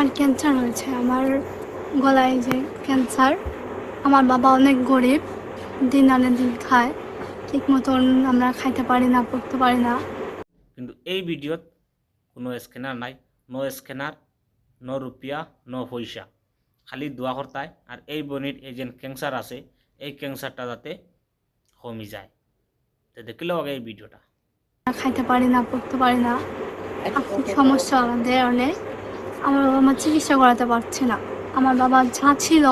আমার ক্যান্সার হয়েছে আমার গলায় যে ক্যান্সার আমার বাবা অনেক গরিব দিন আনে দিন খায় ঠিক মতন আমরা খাইতে পারি না পড়তে পারি না। কিন্তু এই ভিডিওত কোনো স্ক্যানার নাই নো স্ক্যানার নো রুপিয়া নো পয়সা। খালি দোয়া করতায় আর এই বনির এই যে ক্যান্সার আছে এই ক্যান্সারটা যাতে কমি যায়। তো দেখিলেও আগে এই ভিডিওটা। খাইতে পারি না পড়তে পারি না। সমস্যা আমাদের অনেক। আমার বাবা মা চিকিৎসা করাতে পারছে না। আমার বাবা যা ছিল,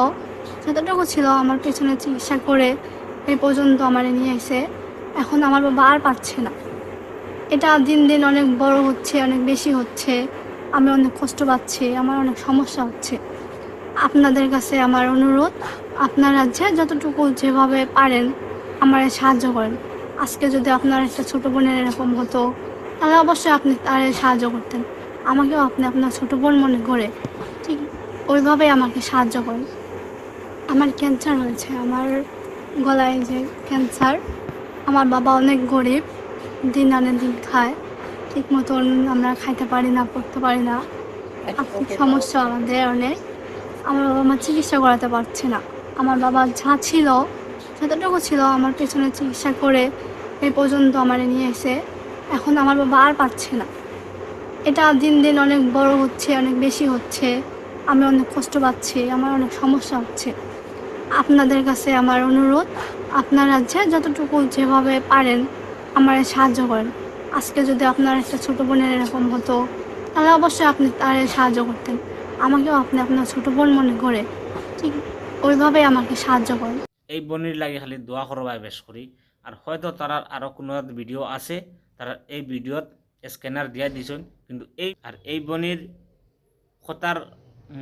যতটুকু ছিল আমার পেছনে চিকিৎসা করে এই পর্যন্ত আমার নিয়ে এসে এখন আমার বাবা আর পারছে না। এটা দিন দিন অনেক বড় হচ্ছে, অনেক বেশি হচ্ছে। আমি অনেক কষ্ট পাচ্ছি, আমার অনেক সমস্যা হচ্ছে। আপনাদের কাছে আমার অনুরোধ, আপনারা যে যতটুকু যেভাবে পারেন আমার সাহায্য করেন। আজকে যদি আপনার একটা ছোটো বোনের এরকম হতো, তাহলে অবশ্যই আপনি তার সাহায্য করতেন। আমাকেও আপনি আপনার ছোট বোন মনে করে ঠিক ওইভাবেই আমাকে সাহায্য করেন। আমার ক্যান্সার হয়েছে আমার গলায় যে ক্যান্সার আমার বাবা অনেক গরিব দিন আনে দিন খায় ঠিক মতন আমরা খাইতে পারি না পড়তে পারি না। আর্থিক সমস্যা আমাদের অনেক আমার বাবা আমার চিকিৎসা করাতে পারছে না। আমার বাবা যা ছিল যতটুকু ছিল আমার পেছনে চিকিৎসা করে এই পর্যন্ত আমার নিয়ে এসে এখন আমার বাবা আর পাচ্ছে না। এটা দিন দিন অনেক বড় হচ্ছে, অনেক বেশি হচ্ছে। আমি অনেক কষ্ট পাচ্ছি, আমার অনেক সমস্যা হচ্ছে। আপনাদের কাছে আমার অনুরোধ, আপনারা যে যতটুকু যেভাবে পারেন আমার সাহায্য করেন। আজকে যদি আপনার একটা ছোট বোনের এরকম হতো, তাহলে অবশ্যই আপনি তার সাহায্য করতেন। আমাকেও আপনি আপনার ছোট বোন মনে করে ঠিক ওইভাবেই আমাকে সাহায্য করেন। এই বোনের লাগে খালি দোয়া করবাই বেশ করি। আর হয়তো তারা আরও কোনো ভিডিও আছে, তারা এই ভিডিওত স্ক্যানার দিয়া দিছেন। কিন্তু এই আর এই বনির কথার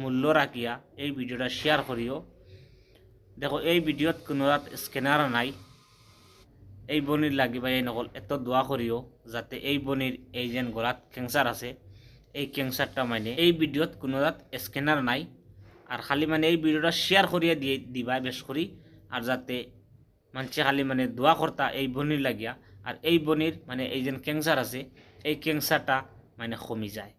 মূল্য রাখিয়া এই ভিডিওটা শেয়ার করিও দেখো, এই ভিডিওত কোনো স্ক্যানার নাই। এই বনির লাগি বা এই নকল এত দোয়া করিও যাতে এই বনির এই যেন গলাত ক্যান্সার আছে, এই ক্যান্সারটা মানে এই ভিডিওত কোনো স্ক্যানার নাই। আর খালি মানে এই ভিডিওটা শেয়ার করিয়া দিয়ে, দিবা বেশ করি আর যাতে মানুষে খালি মানে দোয়া কর্তা এই বনির লাগিয়া। আর এই বনির মানে এই যে ক্যান্সার আছে এই ক্যান্সারটা মানে কমি যায়।